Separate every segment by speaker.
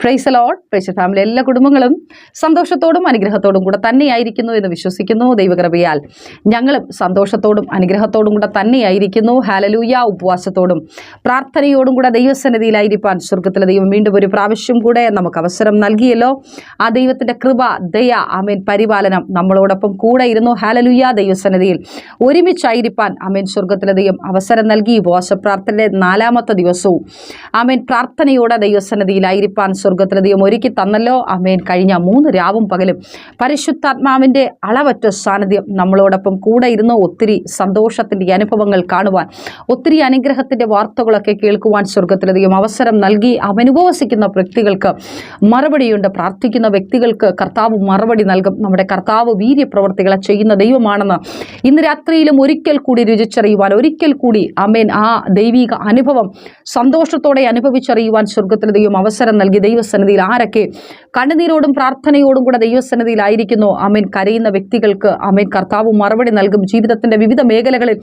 Speaker 1: Price load price family എല്ലാ കുടുംബങ്ങളും സന്തോഷത്തോടും അനുഗ്രഹത്തോടും കൂടെ തന്നെയായിരിക്കുന്നു എന്ന് വിശ്വസിക്കുന്നു ദൈവകൃപയാൽ. ഞങ്ങളും സന്തോഷത്തോടും അനുഗ്രഹത്തോടും കൂടെ തന്നെയായിരിക്കുന്നു. ഹാലലൂയ ഉപവാസത്തോടും പ്രാർത്ഥനയോടും കൂടെ ദൈവസന്നിധിയിലായിരിക്കാൻ സ്വർഗത്തിലെ ദൈവം വീണ്ടും ഒരു പ്രാവശ്യം കൂടെ നമുക്ക് അവസരം നൽകിയല്ലോ. ആ ദൈവത്തിന്റെ കൃപ ദയ അമേൻ പരിപാലനം നമ്മളോടൊപ്പം കൂടെ ഇരുന്നു. ഹാലലുയ ദൈവസന്നിധിയിൽ ഒരുമിച്ചായിരിക്കാൻ അമേൻ സ്വർഗത്തിലെ ദൈവം അവസരം നൽകി. ഉപവാസ പ്രാർത്ഥനയുടെ നാലാമത്തെ ദിവസവും ആമേൻ പ്രാർത്ഥനയോടെ ദൈവസന്നിധിയിലായിരിക്കാൻ സ്വർഗത്തിലെ ദൈവം ഒരുക്കി തന്നല്ലോ. ആമേൻ. കഴിഞ്ഞ മൂന്ന് രാവും പകലും പരിശുദ്ധാത്മാവിന്റെ അളവറ്റ സാന്നിധ്യം നമ്മളോടൊപ്പം കൂടെ ഇരുന്ന് ഒത്തിരി സന്തോഷത്തിന്റെ അനുഭവങ്ങൾ കാണുവാൻ ഒത്തിരി അനുഗ്രഹത്തിന്റെ വാർത്തകളൊക്കെ കേൾക്കുവാൻ സ്വർഗത്തിലെ ദൈവം അവസരം നൽകി അവനുഭവസിക്കുന്ന വ്യക്തികൾക്ക് മറുപടിയുണ്ട്. പ്രാർത്ഥിക്കുന്ന വ്യക്തികൾക്ക് കർത്താവ് മറുപടി നൽകും. നമ്മുടെ കർത്താവ് വീര്യപ്രവർത്തികളെ ചെയ്യുന്ന ദൈവമാണെന്ന് ഇന്ന് രാത്രിയിലും ഒരിക്കൽ കൂടി രുചിച്ചറിയുവാൻ ഒരിക്കൽ കൂടി അമേൻ ആ ദൈവിക അനുഭവം സന്തോഷത്തോടെ അനുഭവിച്ചറിയുവാൻ സ്വർഗത്തിലെ ദൈവം അവസരം നൽകി ദൈവസന്നിധിയിൽ ആരൊക്കെ കണ്ണുനീരോടും പ്രാർത്ഥനയോടും കൂടെ ദൈവസന്നിധിയിലായിരിക്കുന്നു? അമീൻ കരയുന്ന വ്യക്തികൾക്ക് അമീൻ കർത്താവ് മറുപടി നൽകും. ജീവിതത്തിന്റെ വിവിധ മേഖലകളിൽ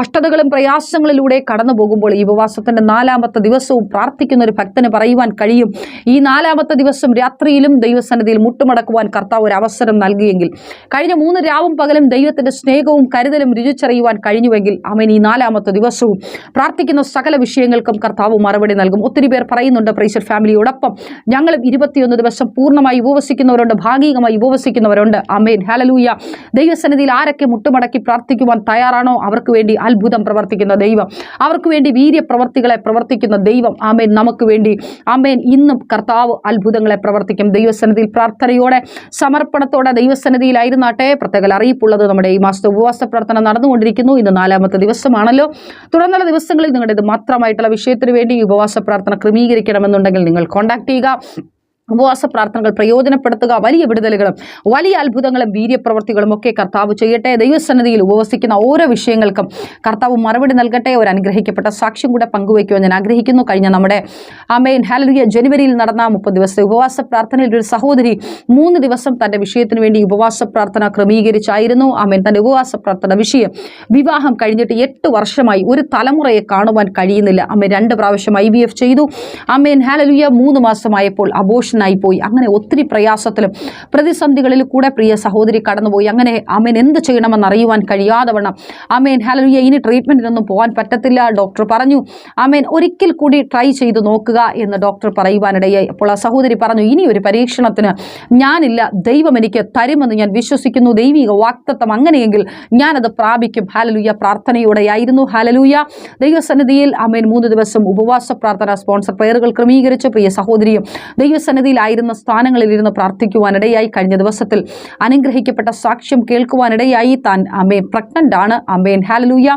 Speaker 1: കഷ്ടതകളും പ്രയാസങ്ങളിലൂടെ കടന്നു പോകുമ്പോൾ ഈ ഉപവാസത്തിന്റെ നാലാമത്തെ ദിവസവും പ്രാർത്ഥിക്കുന്ന ഒരു ഭക്തന് പറയുവാൻ കഴിയും. ഈ നാലാമത്തെ ദിവസം രാത്രിയിലും ദൈവസന്നിധിയിൽ മുട്ടുമടക്കുവാൻ കർത്താവ് ഒരു അവസരം നൽകിയെങ്കിൽ കഴിഞ്ഞ മൂന്ന് രാവും പകലും ദൈവത്തിന്റെ സ്നേഹവും കരുതലും രുചിച്ചറിയുവാൻ കഴിഞ്ഞുവെങ്കിൽ അമീൻ ഈ നാലാമത്തെ ദിവസവും പ്രാർത്ഥിക്കുന്ന സകല വിഷയങ്ങൾക്കും കർത്താവ് മറുപടി നൽകും. ഒത്തിരി പേർ പറയുന്നുണ്ട് പ്രൈസർ ഫാമിലിയോടൊപ്പം ഞങ്ങളും ഇരുപത്തിയൊന്ന് ദിവസം പൂർണമായി ഉപവസിക്കുന്നവരുണ്ട് ഭാഗികമായി ഉപവസിക്കുന്നവരുണ്ട്. അമേൻ ഹലലൂയ ദൈവസന്നിധിയിൽ ആരൊക്കെ മുട്ടുമടക്കി പ്രാർത്ഥിക്കുവാൻ തയ്യാറാണോ? അവർക്ക് വേണ്ടി അത്ഭുതം പ്രവർത്തിക്കുന്ന ദൈവം. അവർക്ക് വേണ്ടി വീര്യപ്രവർത്തികളെ പ്രവർത്തിക്കുന്ന ദൈവം. ആമേൻ. നമുക്ക് വേണ്ടി. ആമേൻ. ഇന്നും കർത്താവ് അത്ഭുതങ്ങളെ പ്രവർത്തിക്കും. ദൈവസന്നിധിയിൽ പ്രാർത്ഥനയോടെ സമർപ്പണത്തോടെ ദൈവസന്നിധിയിലായിരുന്നാട്ടെ. പ്രത്യേക അറിയിപ്പുള്ളത് നമ്മുടെ ഈ മാസത്തെ ഉപവാസ പ്രാർത്ഥന നടന്നുകൊണ്ടിരിക്കുന്നു. ഇന്ന് നാലാമത്തെ ദിവസമാണല്ലോ. തുടർന്നുള്ള ദിവസങ്ങളിൽ നിങ്ങളുടെ ഇത് മാത്രമായിട്ടുള്ള വിഷയത്തിന് വേണ്ടി ഉപവാസ പ്രാർത്ഥന ക്രമീകരിക്കണമെന്നുണ്ടെങ്കിൽ നിങ്ങൾ കോൺടാക്ട് ചെയ്യുക. ಈಗ ഉപവാസ പ്രാർത്ഥനകൾ പ്രയോജനപ്പെടുത്തുക വലിയ വിടുതലുകളും വലിയ അത്ഭുതങ്ങളും വീര്യപ്രവർത്തികളും ഒക്കെ കർത്താവ് ചെയ്യട്ടെ. ദൈവസന്നിധിയിൽ ഉപവസിക്കുന്ന ഓരോ വിഷയങ്ങൾക്കും കർത്താവ് മറുപടി നൽകട്ടെ. ഒരു അനുഗ്രഹിക്കപ്പെട്ട സാക്ഷ്യം കൂടെ പങ്കുവയ്ക്കുവാൻ ഞാൻ ആഗ്രഹിക്കുന്നു. കഴിഞ്ഞ നമ്മുടെ അമേൻ ഹാലറിയ ജനുവരിയിൽ നടന്ന മുപ്പത് ദിവസത്തെ ഉപവാസ പ്രാർത്ഥനയിൽ ഒരു സഹോദരി മൂന്ന് ദിവസം തന്റെ വിഷയത്തിന് വേണ്ടി ഉപവാസ പ്രാർത്ഥന ക്രമീകരിച്ചായിരുന്നു. അമേൻ തന്റെ ഉപവാസ പ്രാർത്ഥന വിഷയം വിവാഹം കഴിഞ്ഞിട്ട് എട്ട് വർഷമായി ഒരു തലമുറയെ കാണുവാൻ കഴിയുന്നില്ല. അമ്മ രണ്ട് പ്രാവശ്യം ഐ ചെയ്തു. അമ്മേൻ ഹാലലുയ മൂന്ന് മാസമായപ്പോൾ അബോഷനായി പോയി അങ്ങനെ ഒത്തിരി പ്രയാസത്തിലും പ്രതിസന്ധികളിൽ കൂടെ പ്രിയ സഹോദരി കടന്നുപോയി. അങ്ങനെ അമേൻ എന്ത് ചെയ്യണമെന്ന് അറിയുവാൻ കഴിയാതെ വണ്ണം. അമേൻ ഹാലലുയ ഇനി ട്രീറ്റ്മെന്റിനൊന്നും പോകാൻ പറ്റത്തില്ല. ഡോക്ടർ പറഞ്ഞു അമേൻ ഒരിക്കൽ കൂടി ട്രൈ ചെയ്ത് നോക്കുക എന്ന് ഡോക്ടർ പറയുവാനിടയായി. അപ്പോൾ ആ സഹോദരി പറഞ്ഞു ഇനി ഒരു പരീക്ഷണത്തിന് ഞാനില്ല. ദൈവം എനിക്ക് തരുമെന്ന് ഞാൻ വിശ്വസിക്കുന്നു. ദൈവിക വാക്തത്വം അങ്ങനെയെങ്കിൽ ഞാനത് പ്രാപിക്കും. ഹാലലൂയ പ്രാർത്ഥനയോടെയായിരുന്നു. ഹാലലൂയ ദൈവസന്നിധിയിൽ അമേൻ മൂന്ന് ദിവസം ഉപവാസ പ്രാർത്ഥന സ്പോൺസർ പ്രയറുകൾ ക്രമീകരിച്ച്. പ്രിയ സഹോദരിയും ദൈവസന്നിധിയിലായിരുന്ന സ്ഥാനങ്ങളിൽ ഇരുന്ന് പ്രാർത്ഥിക്കുവാനിടയായി കഴിഞ്ഞ ദിവസത്തിൽ അനുഗ്രഹിക്കപ്പെട്ട സാക്ഷ്യം കേൾക്കുവാനിടയായി താൻ അമ്മയെ പ്രഗ്നന്റ് ആണ്. അമേൻ. ഹാലലൂയ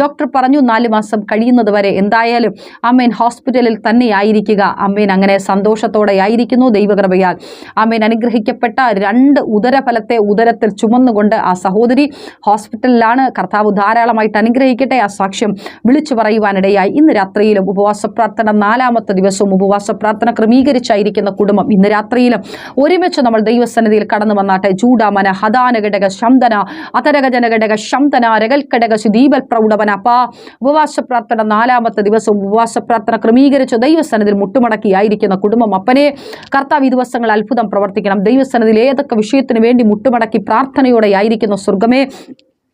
Speaker 1: ഡോക്ടർ പറഞ്ഞു നാല് മാസം കഴിയുന്നത് വരെ എന്തായാലും അമ്മയൻ ഹോസ്പിറ്റലിൽ തന്നെയായിരിക്കുക അമ്മേൻ അങ്ങനെ സന്തോഷത്തോടെ ആയിരിക്കുന്നു ദൈവകൃപയാൽ. അമ്മേൻ അനുഗ്രഹിക്കപ്പെട്ട രണ്ട് ഉദരഫലത്തെ ഉദരത്തിൽ ചുമന്നുകൊണ്ട് ആ സഹോദരി ഹോസ്പിറ്റലിലാണ് കർത്താവ് ധാരാളമായിട്ട് അനുഗ്രഹിക്കട്ടെ. ആ സാക്ഷ്യം വിളിച്ചു പറയുവാനിടയായി. ഇന്ന് രാത്രിയിലും ഉപവാസ പ്രാർത്ഥന നാലാമത്തെ ദിവസവും ഉപവാസ പ്രാർത്ഥന ക്രമീകരിച്ചായിരിക്കുന്ന കുടുംബം ഇന്ന് രാത്രിയിലും ഒരുമിച്ച് നമ്മൾ ദൈവസന്നിധിയിൽ കടന്നു വന്നാട്ടെ. ചൂടാമന ഹദാന ഘടക ശംദന അതരക ജനഘടക ശംദന രകൽ ഘടക ദീപൽ പ്രൗഢവന. പാ ഉപവാസ പ്രാർത്ഥന നാലാമത്തെ ദിവസവും ഉപവാസ പ്രാർത്ഥന ക്രമീകരിച്ച് ദൈവസന്നിധിയിൽ മുട്ടുമടക്കിയായിരിക്കുന്ന കുടുംബം അപ്പനെ കർത്താവ് ഈ ദിവസങ്ങൾ അത്ഭുതം പ്രവർത്തിക്കണം. ദൈവസന്നിധിയിൽ ഏതൊക്കെ വിഷയത്തിന് വേണ്ടി മുട്ടുമടക്കി പ്രാർത്ഥനയോടെ ആയിരിക്കുന്ന സ്വർഗമേ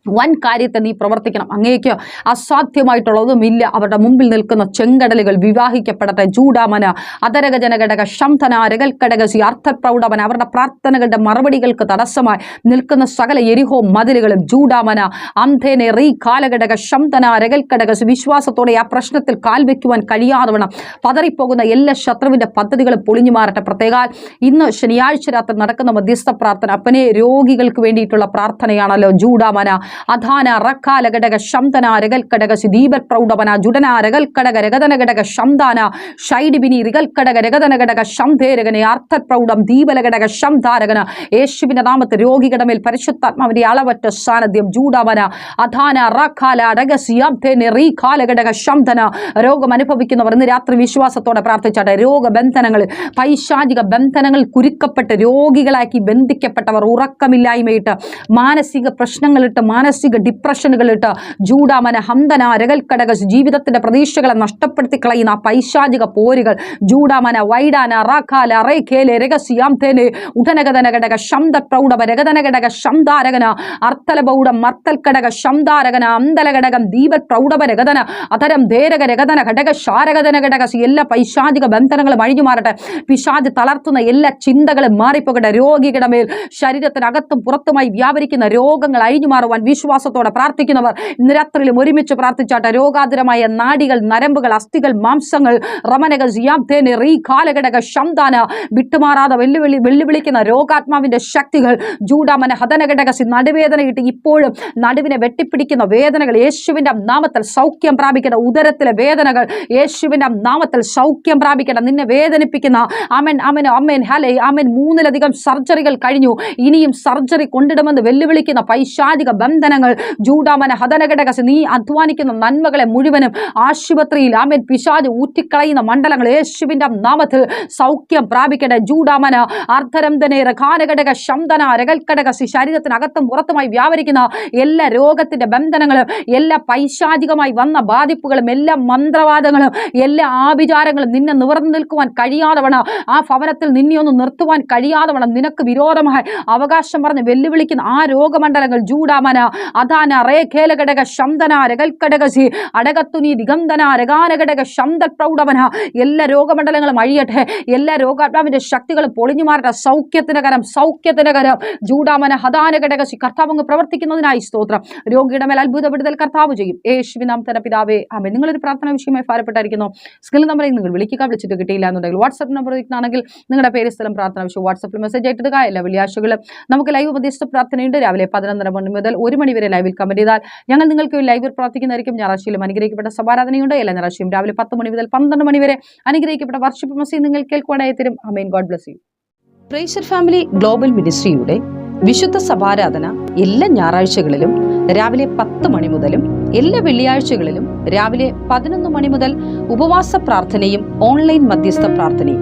Speaker 1: വൻ കാര്യത്തെ നീ പ്രവർത്തിക്കണം. അങ്ങേക്ക് അസാധ്യമായിട്ടുള്ളതുമില്ല. അവരുടെ മുമ്പിൽ നിൽക്കുന്ന ചെങ്കടലുകൾ വിവാഹിക്കപ്പെടട്ടെ. ചൂടാമന അതരക ജനഘടക ശംധന രകൽക്കടകസി അർത്ഥപ്രൗഢമന അവരുടെ പ്രാർത്ഥനകളുടെ മറുപടികൾക്ക് തടസ്സമായി നിൽക്കുന്ന സകല എരിഹോ മതിലുകളും ചൂടാമന അന്ധേനെ റീ കാലഘടക ശംധന രകൽക്കടകസി വിശ്വാസത്തോടെ ആ പ്രശ്നത്തിൽ കാൽവെക്കുവാൻ കഴിയാതവണം പതറിപ്പോകുന്ന എല്ലാ ശത്രുവിന്റെ പദ്ധതികളും പൊളിഞ്ഞു മാറട്ടെ. പ്രത്യേകാൽ ഇന്ന് ശനിയാഴ്ച രാത്രി നടക്കുന്ന മധ്യസ്ഥ പ്രാർത്ഥന. അപ്പനെ രോഗികൾക്ക് വേണ്ടിയിട്ടുള്ള പ്രാർത്ഥനയാണല്ലോ ജൂഡാമന. അധാന റക്കാല ഘടക ശംതന രകൽക്കടക പ്രൗഢവന ജുഡന രകൽക്കടക രഗതന ഘടക ശംദാന ഷൈഡിബിനി റികൽക്കടക രഗതന ഘടക ശംധേരകനെ അർത്ഥപ്രൗഢം ദീപല ഘടക ശംധാരകന യേശുവിന്റെ നാമത്തെ രോഗികളുടെ മേൽ പരിശുദ്ധാത്മാവിന്റെ അളവറ്റ സാന്നിധ്യം ജൂഡാവന അധാന റക്കാല രഹസ്യം റീ കാലഘടക ശംധന രോഗം അനുഭവിക്കുന്നവർ ഇന്ന് രാത്രി വിശ്വാസത്തോടെ പ്രാർത്ഥിച്ചാട്ടെ രോഗബന്ധനങ്ങൾ പൈശാചിക ബന്ധനങ്ങൾ കുരുക്കപ്പെട്ട് രോഗികളാക്കി ബന്ധിക്കപ്പെട്ടവർ ഉറക്കമില്ലായ്മയിട്ട് മാനസിക പ്രശ്നങ്ങളിട്ട് മാനസിക ഡിപ്രഷനുകൾ ഇട്ട് ജൂഡാമന ഹന്തന രകൽക്കടക ജീവിതത്തിന്റെ പ്രതീക്ഷകളെ നഷ്ടപ്പെടുത്തി കളയുന്ന പൈശാചിക പോരുകൾ. ജൂഡാമന വൈഡാന റാഖാല റേഖേലെ രഹസ്യാം തേനെ ഉടനഗതന ഘടക ശബ്ദ പ്രൗഢവ രഗതന ഘടക ശബ്ദാരകന അർത്ഥലബൗഢം മർത്തൽക്കടക ശബ്ദാരകന അന്തലഘടകം ദീപ പ്രൗഢവ രഗതന അതരം ധേരക രഗതന ഘടക ശാരകതന ഘടക എല്ലാ പൈശാചിക ബന്ധനങ്ങളും അഴിഞ്ഞു മാറട്ടെ. പിശാജ് തളർത്തുന്ന എല്ലാ ചിന്തകളും മാറിപ്പോകട്ടെ. രോഗികളുടെ മേൽ ശരീരത്തിനകത്തും പുറത്തുമായി വ്യാപരിക്കുന്ന രോഗങ്ങൾ അഴിഞ്ഞു മാറുവാൻ വിശ്വാസത്തോടെ പ്രാർത്ഥിക്കുന്നവർ ഇന്ന് രാത്രിയിലും ഒരുമിച്ച് പ്രാർത്ഥിച്ചാട്ടെ രോഗാതുരമായ നാടികൾ നരമ്പുകൾ അസ്ഥികൾ മാംസങ്ങൾ റമനകൾ സിയാബ്തേന് റീ കാലഘടക ശംദാന വിട്ടുമാറാതെ വെല്ലുവിളി വെല്ലുവിളിക്കുന്ന രോഗാത്മാവിന്റെ ശക്തികൾ ജൂഡാമന ഹതനഘടകസി നടുവേദനയിട്ട് ഇപ്പോഴും നടുവിനെ വെട്ടിപ്പിടിക്കുന്ന വേദനകൾ യേശുവിന്റെ നാമത്തിൽ സൗഖ്യം പ്രാപിക്കേണ്ട ഉദരത്തിലെ വേദനകൾ യേശുവിന്റെ നാമത്തിൽ സൗഖ്യം പ്രാപിക്കണം നിന്നെ വേദനിപ്പിക്കുന്ന അമൻ അമൻ അമ്മൻ ഹലേ അമൻ മൂന്നിലധികം സർജറികൾ കഴിഞ്ഞു ഇനിയും സർജറി കൊണ്ടിടുമെന്ന് വെല്ലുവിളിക്കുന്ന പൈശാചിക ബന്ധനങ്ങൾ ജൂഡാമന ഹതനഘടകസ് നീ അധ്വാനിക്കുന്ന നന്മകളെ മുഴുവനും ആശുപത്രിയിൽ ആമേൻ പിശാജ് ഊറ്റിക്കളയുന്ന മണ്ഡലങ്ങൾ യേശുവിന്റെ നാമത്തിൽ സൗഖ്യം പ്രാപിക്കട്ടെ. ജൂഡാമന അർദ്ധരംധനെ രഘാനഘടക ശംതന രകൽഘടക ശരീരത്തിനകത്തും പുറത്തുമായി വ്യാപരിക്കുന്ന എല്ലാ രോഗത്തിന്റെ ബന്ധനങ്ങളും എല്ലാ പൈശാചികമായി വന്ന ബാധിപ്പുകളും എല്ലാ മന്ത്രവാദങ്ങളും എല്ലാ ആഭിചാരങ്ങളും നിന്നെ നിവർന്നു നിൽക്കുവാൻ കഴിയാതവണ ആ ഭവനത്തിൽ നിന്നെ ഒന്ന് നിർത്തുവാൻ കഴിയാതവണ നിനക്ക് വിരോധമായി അവകാശം പറഞ്ഞ് വെല്ലുവിളിക്കുന്ന ആ രോഗമണ്ഡലങ്ങൾ ജൂഡാമന അധാന റേഖേലഘടക ശംദന രകൽക്കടകസി അടകത്തുനി ദിഗന്ധന രഗാനഘടക ശംദ പ്രൗഢവന. എല്ലാ രോഗമണ്ഡലങ്ങളും അഴിയട്ടെ. എല്ലാ രോഗാത്മാവിന്റെ ശക്തികളും പൊളിഞ്ഞു മാറട്ടെ. സൗഖ്യത്തിന് കരം സൗഖ്യത്തിന് കരം. ജൂഡാമന ഹദാന ഘടകശി കർത്താവ് പ്രവർത്തിക്കുന്നതിനായി സ്തോത്രം. രോഗിയുടെ മേൽ അത്ഭുത വിടുതൽ കർത്താവ് ചെയ്യും. യേശുവി നാം തന്നെ പിതാവേ ആമേ നിങ്ങളൊരു പ്രാർത്ഥന വിഷയമായി ഭാരപ്പെട്ടായിരിക്കുന്നു. സ്കിൽ നമ്പറിൽ നിങ്ങൾ വിളിക്കുക. വിളിച്ചിട്ട് കിട്ടിയില്ല എന്നുണ്ടെങ്കിൽ വാട്സ്ആപ്പ് നമ്പർ ആണെങ്കിൽ നിങ്ങളുടെ പേര് സ്ഥലം പ്രാർത്ഥന വിഷയം വാട്സ്ആപ്പിൽ മെസ്സേജ് ആയിട്ട് എല്ലാ വെള്ളിയാഴ്ചകളും നമുക്ക് ലൈവ് മധ്യസ്ഥ പ്രാർത്ഥനയുണ്ട്. രാവിലെ പതിനൊന്നര മണി മുതൽ ഒരു മണി വരെ ലൈവിൽ കമന്റ് ചെയ്താൽ ഞങ്ങൾ നിങ്ങൾക്ക് ലൈവിൽ പ്രാർത്ഥിക്കുന്നതായിരിക്കും. ഞായറാഴ്ചയിലും അനുഗ്രഹിക്കപ്പെട്ട സമാരാധനയുണ്ട് എല്ലാ ഞായറാഴ്ചയും രാവിലെ പത്ത് മണി മുതൽ പന്ത്രണ്ട് മണി വരെ അനുഗ്രഹിക്കപ്പെട്ട വർഷിപ്പ് മസി നിങ്ങൾ കേൾക്കുവാനായി തരും. God bless you Pressure Family Global മിനിസ്ട്രിയുടെ വിശുദ്ധ സഭാരാധന എല്ലാ ഞായറാഴ്ചകളിലും രാവിലെ പത്ത് മണി മുതലും എല്ലാ വെള്ളിയാഴ്ചകളിലും രാവിലെ പതിനൊന്ന് മണി മുതൽ ഉപവാസ പ്രാർത്ഥനയും ഓൺലൈൻ മധ്യസ്ഥ പ്രാർത്ഥനയും